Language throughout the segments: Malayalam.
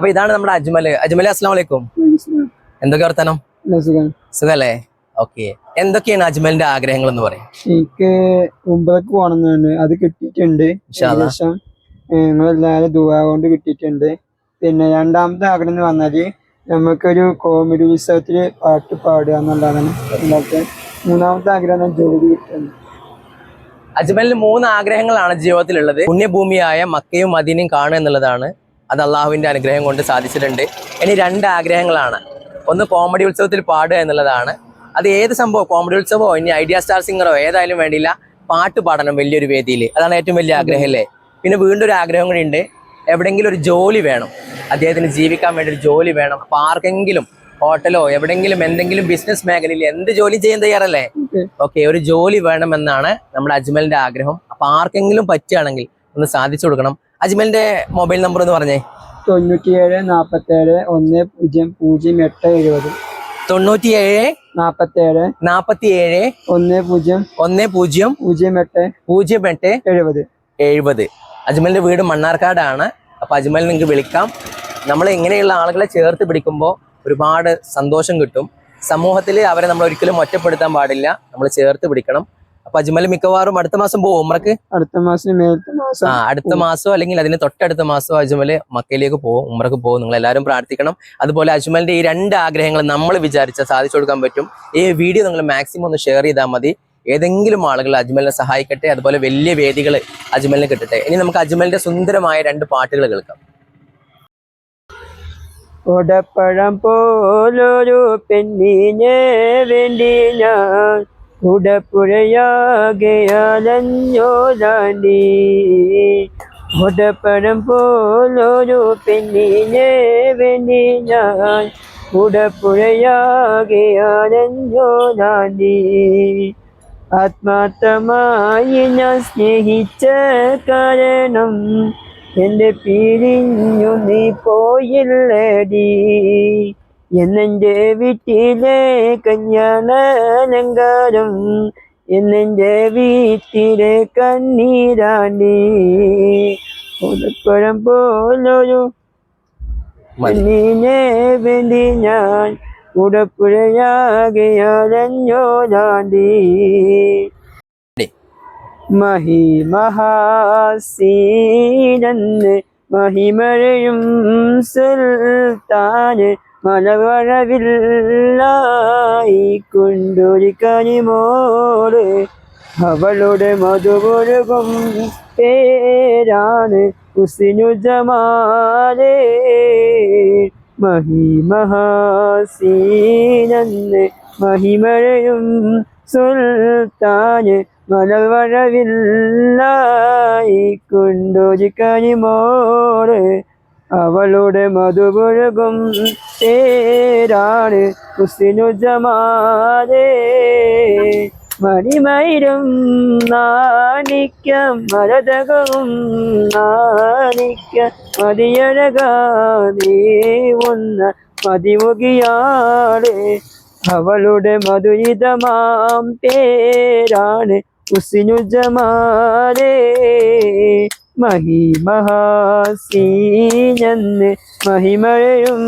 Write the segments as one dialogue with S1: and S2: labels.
S1: അപ്പൊ ഇതാണ് നമ്മുടെ അജ്മൽ അജ്മൽ അസ്ലാം വലൈക്കും എന്തൊക്കെ വർത്തനം? സുഖല്ലേ? ഓക്കെ. എന്തൊക്കെയാണ് അജ്മലിന്റെ ആഗ്രഹങ്ങൾ എന്ന് പറയും.
S2: എനിക്ക് അത് കിട്ടിയിട്ടുണ്ട്. ഏകദേശം നിങ്ങളെല്ലാവരും ദുവാ കൊണ്ട് കിട്ടിയിട്ടുണ്ട്. പിന്നെ രണ്ടാമത്തെ ആഗ്രഹം എന്ന് പറഞ്ഞാൽ നമുക്കൊരു കോമഡി ഉത്സവത്തിൽ പാട്ട് പാടുക എന്നുള്ളതാണ് മൂന്നാമത്തെ ആഗ്രഹം ജോലി കിട്ടുന്നത്
S1: അജ്മലിന് മൂന്ന് ആഗ്രഹങ്ങളാണ് ജീവിതത്തിലുള്ളത്. പുണ്യഭൂമിയായ മക്കയും മദീനയും കാണുക എന്നുള്ളതാണ്. അത് അള്ളാഹുവിന്റെ അനുഗ്രഹം കൊണ്ട് സാധിച്ചിട്ടുണ്ട്. ഇനി രണ്ട് ആഗ്രഹങ്ങളാണ്. ഒന്ന് കോമഡി ഉത്സവത്തിൽ പാടുക എന്നുള്ളതാണ്. അത് ഏത് സംഭവം? കോമഡി ഉത്സവമോ? ഇനി ഐഡിയ സ്റ്റാർ സിംഗറോ ഏതായാലും വേണ്ടിയില്ല. പാട്ട് പാടണം വലിയൊരു വേദിയിൽ അതാണ് ഏറ്റവും വലിയ ആഗ്രഹം അല്ലേ? പിന്നെ വീണ്ടും ഒരു ആഗ്രഹം കൂടി ഉണ്ട്. എവിടെയെങ്കിലും ഒരു ജോലി വേണം. അദ്ദേഹത്തിന് ജീവിക്കാൻ വേണ്ടി ഒരു ജോലി വേണം. അപ്പം ആർക്കെങ്കിലും ഹോട്ടലോ എവിടെയെങ്കിലും എന്തെങ്കിലും ബിസിനസ് മേഖലയിൽ എന്ത് ജോലി ചെയ്യാൻ തയ്യാറല്ലേ? ഓക്കെ ഒരു ജോലി വേണമെന്നാണ് നമ്മുടെ അജ്മലിന്റെ ആഗ്രഹം. അപ്പം ആർക്കെങ്കിലും പറ്റുകയാണെങ്കിൽ ഒന്ന് സാധിച്ചു കൊടുക്കണം. അജ്മലിന്റെ മൊബൈൽ നമ്പർ എന്ന് പറഞ്ഞേ.
S2: തൊണ്ണൂറ്റിയേഴ് നാപ്പത്തേഴ് ഒന്ന് പൂജ്യം പൂജ്യം എട്ട് എഴുപത്.
S1: തൊണ്ണൂറ്റിയേഴ്
S2: നാപ്പത്തേഴ്
S1: നാപ്പത്തിയേഴ്
S2: ഒന്ന് പൂജ്യം
S1: ഒന്ന് പൂജ്യം
S2: പൂജ്യം എട്ട്
S1: പൂജ്യം എട്ട്
S2: എഴുപത്.
S1: എഴുപത്. അജ്മലിന്റെ വീട് മണ്ണാർക്കാടാണ്. അപ്പൊ അജ്മൽ നിങ്ങൾക്ക് വിളിക്കാം. നമ്മൾ ഇങ്ങനെയുള്ള ആളുകളെ ചേർത്ത് പിടിക്കുമ്പോൾ ഒരുപാട് സന്തോഷം കിട്ടും. സമൂഹത്തിൽ അവരെ നമ്മൾ ഒരിക്കലും ഒറ്റപ്പെടുത്താൻ പാടില്ല. നമ്മൾ ചേർത്ത് പിടിക്കണം. അപ്പൊ അജ്മൽ മിക്കവാറും അടുത്ത മാസം പോകും ഉമ്രക്ക്?
S2: അടുത്ത മാസം മേലത്തെ മാസം.
S1: ആ അടുത്ത മാസമോ അല്ലെങ്കിൽ അതിന് തൊട്ടടുത്ത മാസമോ അജ്മൽ മക്കയിലേക്ക് പോകും ഉമ്രക്ക് പോകും നിങ്ങൾ എല്ലാവരും പ്രാർത്ഥിക്കണം. അതുപോലെ അജ്മലിന്റെ ഈ രണ്ട് ആഗ്രഹങ്ങൾ നമ്മൾ വിചാരിച്ചാൽ സാധിച്ചു കൊടുക്കാൻ പറ്റും. ഈ വീഡിയോ നിങ്ങൾ മാക്സിമം ഒന്ന് ഷെയർ ചെയ്താൽ മതി. ഏതെങ്കിലും ആളുകൾ അജ്മലിനെ സഹായിക്കട്ടെ അതുപോലെ വലിയ വേദികൾ അജ്മലിന് കിട്ടട്ടെ. ഇനി നമുക്ക് അജ്മലിന്റെ സുന്ദരമായ രണ്ട് പാട്ടുകൾ കേൾക്കാം.
S2: ഉടപ്പഴം പോലൊരു പെണ്ണിനെ വേണ്ടി ഞാൻ ഉടപ്പുഴയാകെ അലഞ്ഞോലാണ്ടി ഉടപ്പഴം പോലൊരു പെണ്ണിനെ ഞാൻ അലഞ്ഞോലാണ്ടി ആത്മാർത്ഥമായി ഞാൻ സ്നേഹിച്ച കാരണം എന്റെ പിരിഞ്ഞു നീ പോയില്ലടി. എന്നെന്റെ വീട്ടിലെ കല്യാണാലങ്കാരം എന്നെന്റെ വീട്ടിലെ കണ്ണീരാണ്ടി ഉടപ്പഴം പോലൊരു മണ്ണിനെ വേണ്ടി ഞാൻ ഉടപ്പുഴയാകെയലഞ്ഞോലാണ്ടി. മഹിമഹാസീനന്ന് മഹിമഴയും സുൽത്താന് മലവഴവില്ലായി കൊണ്ടൊരു കനിമോട് അവളുടെ മധുപൊരുകും പേരാണ് ഉസിനു ജമാലേ മഹിമഹാസീനന്ന് മഹിമഴയും സുൽത്താന് മലവഴവില്ലായി കൊണ്ടൊരു കനിമോട് അവളുടെ മധുപുഴകും പേരാണ് ഹുസിനു ജമാലേ മണിമയിലും നാണിക്കം മരതകവും നാണിക്ക മതിയഴകാനേ ഒന്ന് മതിമുകിയാണ് അവളുടെ മധുരിതമാം പേരാണ് ഉസിനു ജമാലേ മഹിമഹാസീനെന്ന് മഹിമഴയും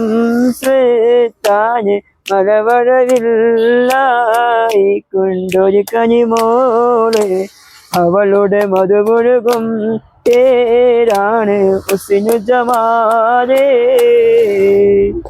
S2: ശ്രേത്താന് മലവഴവില്ലായിക്കൊണ്ടൊരു കനിമോൾ അവളുടെ മധുപുഴുകും പേരാണ് ഉസിനു ജമാലേ.